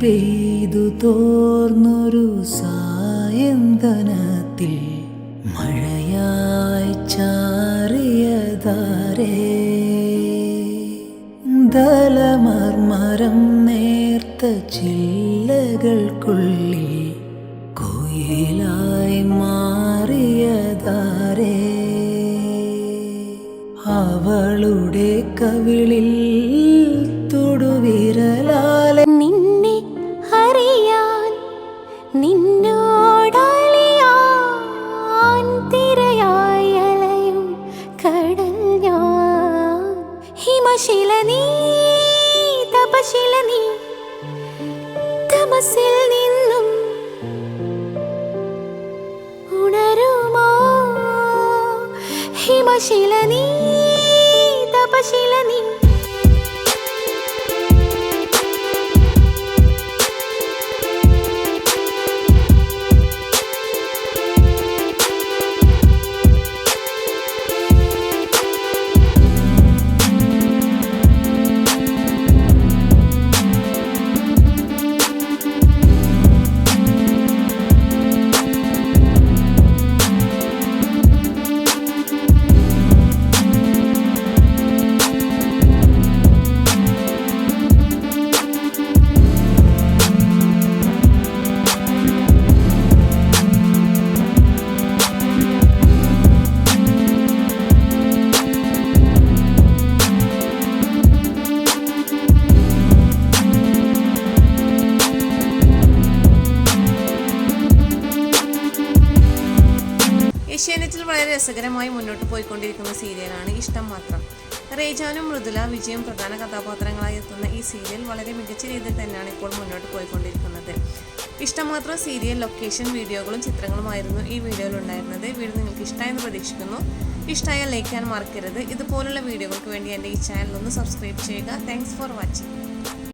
പെയ്തു തോർന്നൊരു സായന്തനത്തിൽ മഴയായി ചാറിയതാരേ ദലമർമരം നേർത്ത ചില്ലകൾക്കുള്ളിൽ കുയിലായി മാറിയതാരേ അവളുടെ കവിളിൽ തൊടുവിരലാലെ ഹിമശില നീ തപശില നീ തമസിൽ നിന്നും ഉണരുമോ? ഹിമശില ഏഷ്യാനെറ്റിൽ വളരെ രസകരമായി മുന്നോട്ട് പോയിക്കൊണ്ടിരിക്കുന്ന സീരിയലാണ് ഇഷ്ടം മാത്രം. റേജാനും മൃദുല വിജയം പ്രധാന കഥാപാത്രങ്ങളായി എത്തുന്ന ഈ സീരിയൽ വളരെ മികച്ച രീതിയിൽ തന്നെയാണ് ഇപ്പോൾ മുന്നോട്ട് പോയിക്കൊണ്ടിരിക്കുന്നത്. ഇഷ്ടം മാത്രം സീരിയൽ ലൊക്കേഷൻ വീഡിയോകളും ചിത്രങ്ങളുമായിരുന്നു ഈ വീഡിയോയിൽ ഉണ്ടായിരുന്നത്. വീഡിയോ നിങ്ങൾക്ക് ഇഷ്ടമായെന്ന് പ്രതീക്ഷിക്കുന്നു. ഇഷ്ടമായാൽ ലൈക്ക് ചെയ്യാൻ മറക്കരുത്. ഇതുപോലുള്ള വീഡിയോകൾക്ക് വേണ്ടി എന്റെ ഈ ചാനൽ ഒന്ന് സബ്സ്ക്രൈബ് ചെയ്യുക. Thanks for watching